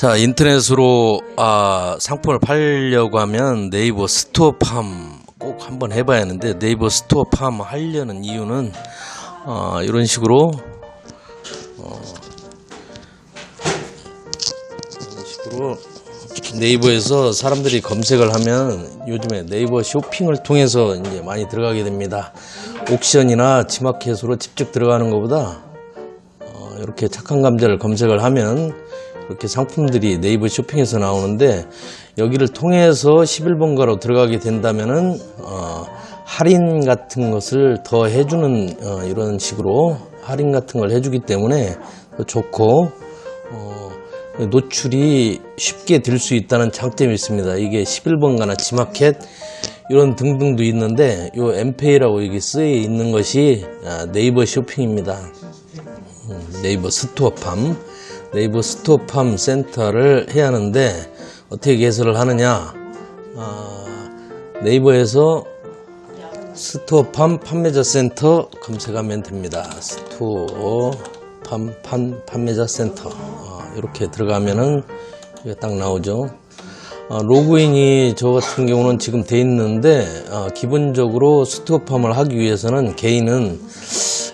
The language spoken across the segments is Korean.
자, 인터넷으로 아, 상품을 팔려고 하면 네이버 스토어팜 꼭 한번 해봐야 하는데 네이버 스토어팜 하려는 이유는 어, 이런 식으로 어, 이런 식으로 네이버에서 사람들이 검색을 하면 요즘에 네이버 쇼핑을 통해서 이제 많이 들어가게 됩니다. 옥션이나 지마켓으로 직접 들어가는 것보다 어, 이렇게 착한 감자를 검색을 하면 이렇게 상품들이 네이버 쇼핑에서 나오는데 여기를 통해서 11번가로 들어가게 된다면은 어, 할인 같은 것을 더 해주는 어, 이런 식으로 할인 같은 걸 해주기 때문에 더 좋고 어, 노출이 쉽게 될 수 있다는 장점이 있습니다. 이게 11번가나 지마켓 이런 등등도 있는데 요 엠페이라고 여기 쓰여 있는 것이 아, 네이버 쇼핑입니다. 음, 네이버 스토어팜, 네이버 스토어팜 센터를 해야 하는데 어떻게 개설을 하느냐? 아, 네이버에서 스토어팜 판매자 센터 검색하면 됩니다. 스토어팜 판, 판매자 센터 아, 이렇게 들어가면은 이게 딱 나오죠. 아, 로그인이 저 같은 경우는 지금 돼 있는데 아, 기본적으로 스토어팜을 하기 위해서는 개인은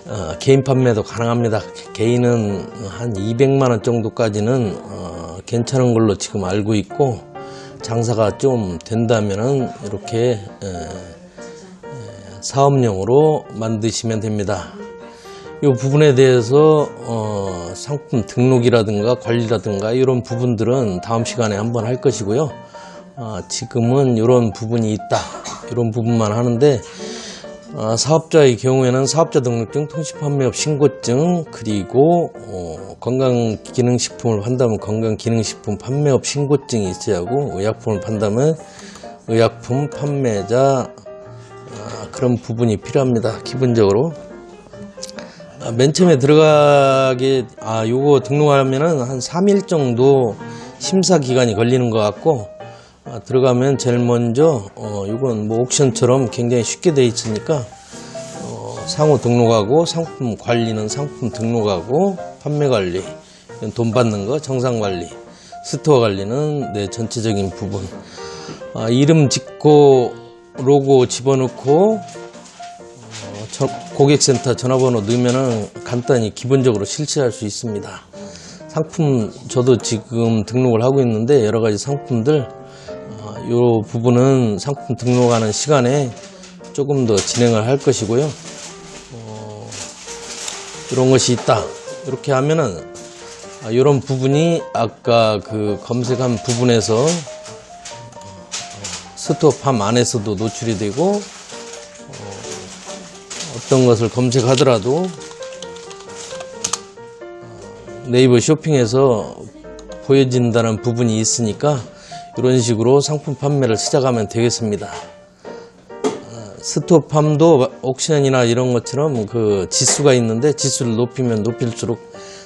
어, 개인 판매도 가능합니다. 개인은 한 200만 원 정도까지는 어, 괜찮은 걸로 지금 알고 있고 장사가 좀 된다면은 이렇게 에, 에, 사업용으로 만드시면 됩니다. 이 부분에 대해서 어, 상품 등록이라든가 관리라든가 이런 부분들은 다음 시간에 한번 할 것이고요. 아, 지금은 이런 부분이 있다. 이런 부분만 하는데 아, 사업자의 경우에는 사업자 등록증, 통신판매업 신고증, 그리고 어, 건강기능식품을 판다면 건강기능식품 판매업 신고증이 있어야 하고 의약품을 판다면 의약품 판매자 아, 그런 부분이 필요합니다. 기본적으로 아, 맨 처음에 들어가게 아 요거 등록하면은 한 3일 정도 심사 기간이 걸리는 것 같고 아, 들어가면 제일 먼저 어 이건 뭐 옥션처럼 굉장히 쉽게 돼 있으니까 어, 상호 등록하고 상품 관리는 상품 등록하고 판매 관리 돈 받는 거 정상 관리 스토어 관리는 내 전체적인 부분 아, 이름 짓고 로고 집어넣고 어, 저- 고객센터 전화번호 넣으면은 간단히 기본적으로 실시할 수 있습니다. 상품 저도 지금 등록을 하고 있는데 여러 가지 상품들 어, 이 부분은 상품 등록하는 시간에 조금 더 진행을 할 것이고요. 어, 이런 것이 있다. 이렇게 하면은 이런 부분이 아까 그 검색한 부분에서 어, 스토팜 안에서도 노출이 되고 어떤 것을 검색하더라도 어, 네이버 쇼핑에서 보여진다는 부분이 있으니까 이런 식으로 상품 판매를 시작하면 되겠습니다. 어, 스토팜도 옥션이나 이런 것처럼 그 지수가 있는데 지수를 높이면 높일수록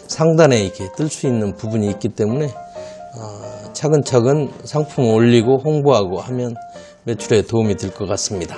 상단에 이렇게 뜰 수 있는 부분이 있기 때문에 어, 차근차근 상품 올리고 홍보하고 하면 매출에 도움이 될 것 같습니다.